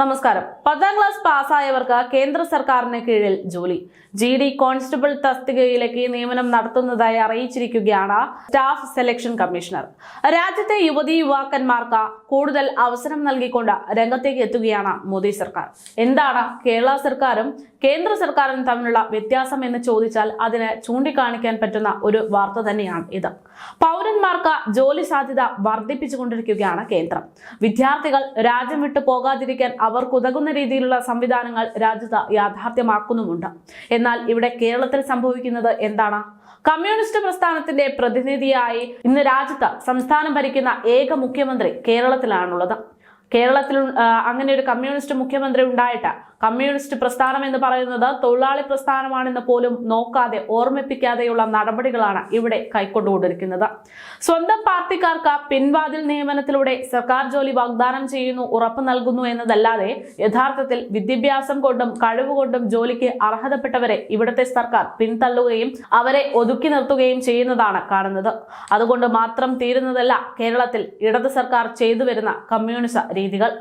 നമസ്കാരം. പത്താം ക്ലാസ് പാസ്സായവർക്ക് കേന്ദ്ര സർക്കാരിന് കീഴിൽ ജോലി. ജി ഡി കോൺസ്റ്റബിൾ തസ്തികയിലേക്ക് നിയമനം നടത്തുന്നതായി അറിയിച്ചിരിക്കുകയാണ് സ്റ്റാഫ് സെലക്ഷൻ കമ്മീഷണർ. രാജ്യത്തെ യുവതി യുവാക്കന്മാർക്ക് കൂടുതൽ അവസരം നൽകിക്കൊണ്ട് രംഗത്തേക്ക് എത്തുകയാണ് മോദി സർക്കാർ. എന്താണ് കേരള സർക്കാരും കേന്ദ്ര സർക്കാരും തമ്മിലുള്ള വ്യത്യാസം എന്ന് ചോദിച്ചാൽ അതിന് ചൂണ്ടിക്കാണിക്കാൻ പറ്റുന്ന ഒരു വാർത്ത തന്നെയാണ് ഇത്. പൗരന്മാർക്ക് ജോലി സാധ്യത വർദ്ധിപ്പിച്ചുകൊണ്ടിരിക്കുകയാണ് കേന്ദ്രം. വിദ്യാർത്ഥികൾ രാജ്യം വിട്ടു പോകാതിരിക്കാൻ അവർക്കുതകുന്ന രീതിയിലുള്ള സംവിധാനങ്ങൾ രാജ്യത്ത് യാഥാർത്ഥ്യമാക്കുന്നുമുണ്ട്. എന്നാൽ ഇവിടെ കേരളത്തിൽ സംഭവിക്കുന്നത് എന്താണ്? കമ്മ്യൂണിസ്റ്റ് പ്രസ്ഥാനത്തിന്റെ പ്രതിനിധിയായി ഇന്ന് രാജ്യത്ത് സംസ്ഥാനം ഭരിക്കുന്ന ഏക മുഖ്യമന്ത്രി കേരളത്തിലാണുള്ളത്. കേരളത്തിൽ അങ്ങനെ ഒരു കമ്മ്യൂണിസ്റ്റ് മുഖ്യമന്ത്രി ഉണ്ടായിട്ട് കമ്മ്യൂണിസ്റ്റ് പ്രസ്ഥാനം എന്ന് പറയുന്നത് തൊഴിലാളി പ്രസ്ഥാനമാണെന്ന് പോലും നോക്കാതെ ഓർമ്മിപ്പിക്കാതെയുള്ള നടപടികളാണ് ഇവിടെ കൈക്കൊണ്ടുകൊണ്ടിരിക്കുന്നത്. സ്വന്തം പാർട്ടിക്കാർക്ക് പിൻവാതിൽ നിയമനത്തിലൂടെ സർക്കാർ ജോലി വാഗ്ദാനം ചെയ്യുന്നു ഉറപ്പ് നൽകുന്നു എന്നതല്ലാതെ യഥാർത്ഥത്തിൽ വിദ്യാഭ്യാസം കൊണ്ടും കഴിവുകൊണ്ടും ജോലിക്ക് അർഹതപ്പെട്ടവരെ ഇവിടുത്തെ സർക്കാർ പിന്തള്ളുകയും അവരെ ഒതുക്കി നിർത്തുകയും ചെയ്യുന്നതാണ് കാണുന്നത്. അതുകൊണ്ട് മാത്രം തീരുന്നതല്ല കേരളത്തിൽ ഇടത് സർക്കാർ ചെയ്തു വരുന്ന കമ്മ്യൂണിസ രീതികൾ.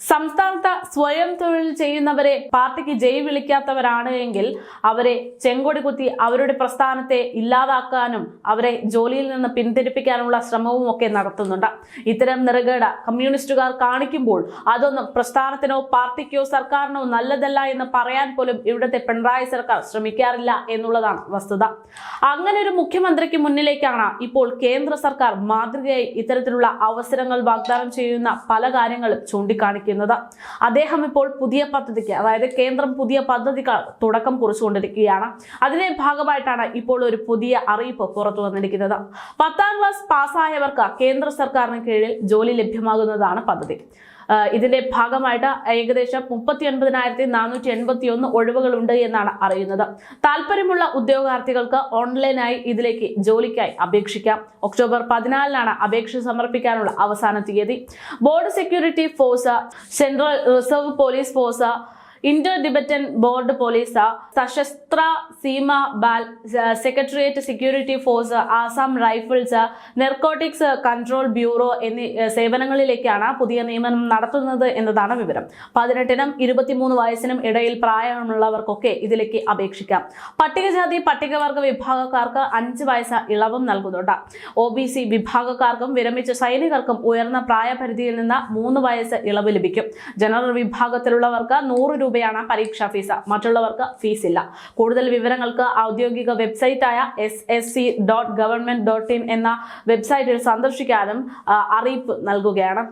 സംസ്ഥാനത്ത് സ്വയം തൊഴിൽ ചെയ്യുന്നവരെ പാർട്ടിക്ക് ജയ് വിളിക്കാത്തവരാണ് എങ്കിൽ അവരെ ചെങ്കൊടി കുത്തി അവരുടെ പ്രസ്ഥാനത്തെ ഇല്ലാതാക്കാനും അവരെ ജോലിയിൽ നിന്ന് പിന്തിരിപ്പിക്കാനുള്ള ശ്രമവും ഒക്കെ നടത്തുന്നുണ്ട്. ഇത്തരം നിറകേട കമ്മ്യൂണിസ്റ്റുകാർ കാണിക്കുമ്പോൾ അതൊന്നും പ്രസ്ഥാനത്തിനോ പാർട്ടിക്കോ സർക്കാരിനോ നല്ലതല്ല എന്ന് പറയാൻ പോലും ഇവിടുത്തെ പിണറായി സർക്കാർ ശ്രമിക്കാറില്ല എന്നുള്ളതാണ് വസ്തുത. അങ്ങനെ ഒരു മുഖ്യമന്ത്രിക്ക് മുന്നിലേക്കാണ് ഇപ്പോൾ കേന്ദ്ര സർക്കാർ മാതൃകയായി ഇത്തരത്തിലുള്ള അവസരങ്ങൾ വാഗ്ദാനം ചെയ്യുന്ന പല കാര്യങ്ങളും ചൂണ്ടിക്കാണിക്കുന്നത്. അദ്ദേഹം ഇപ്പോൾ പുതിയ പദ്ധതിക്ക് അതായത് കേന്ദ്രം പുതിയ പദ്ധതിക്ക് തുടക്കം കുറിച്ചുകൊണ്ടിരിക്കുകയാണ്. അതിന്റെ ഭാഗമായിട്ടാണ് ഇപ്പോൾ ഒരു പുതിയ അറിയിപ്പ് പുറത്തു വന്നിരിക്കുന്നത്. പത്താം ക്ലാസ് പാസ്സായവർക്ക് കേന്ദ്ര സർക്കാരിന് കീഴിൽ ജോലി ലഭ്യമാകുന്നതാണ് പദ്ധതി. ഇതിന്റെ ഭാഗമായിട്ട് ഏകദേശം മുപ്പത്തി ഒൻപതിനായിരത്തി നാനൂറ്റി എൺപത്തി ഒന്ന് ഒഴിവുകളുണ്ട് എന്നാണ് അറിയുന്നത്. താല്പര്യമുള്ള ഉദ്യോഗാർത്ഥികൾക്ക് ഓൺലൈനായി ഇതിലേക്ക് ജോലിക്കായി അപേക്ഷിക്കാം. ഒക്ടോബർ പതിനാലിനാണ് അപേക്ഷ സമർപ്പിക്കാനുള്ള അവസാന തീയതി. Border Security Force Central Reserve Police Force Indo Tibetan Border Police Sashastra Seema Bal Secretariat Security Force Assam Rifles Narcotics Control Bureau എന്നീ സേവനങ്ങളിലേക്കാണ് പുതിയ നിയമനം നടത്തുന്നത് എന്നതാണ് വിവരം. പതിനെട്ടിനും ഇരുപത്തിമൂന്ന് വയസ്സിനും ഇടയിൽ പ്രായമുള്ളവർക്കൊക്കെ ഇതിലേക്ക് അപേക്ഷിക്കാം. പട്ടികജാതി പട്ടികവർഗ വിഭാഗക്കാർക്ക് അഞ്ച് വയസ്സ് ഇളവും നൽകുന്നുണ്ട്. ഒ വിഭാഗക്കാർക്കും വിരമിച്ച സൈനികർക്കും ഉയർന്ന പ്രായപരിധിയിൽ നിന്ന് മൂന്ന് വയസ്സ് ഇളവ് ലഭിക്കും. ജനറൽ വിഭാഗത്തിലുള്ളവർക്ക് നൂറ് രൂപയാണ് പരീക്ഷാ ഫീസ്. മറ്റുള്ളവർക്ക് ഫീസ് ഇല്ല കൂടുതൽ വിവരങ്ങൾക്ക് ഔദ്യോഗിക വെബ്സൈറ്റായ S S C dot government dot in എന്ന വെബ്സൈറ്റിൽ സന്ദർശിക്കാനും അറിയിപ്പ് നൽകുകയാണ്.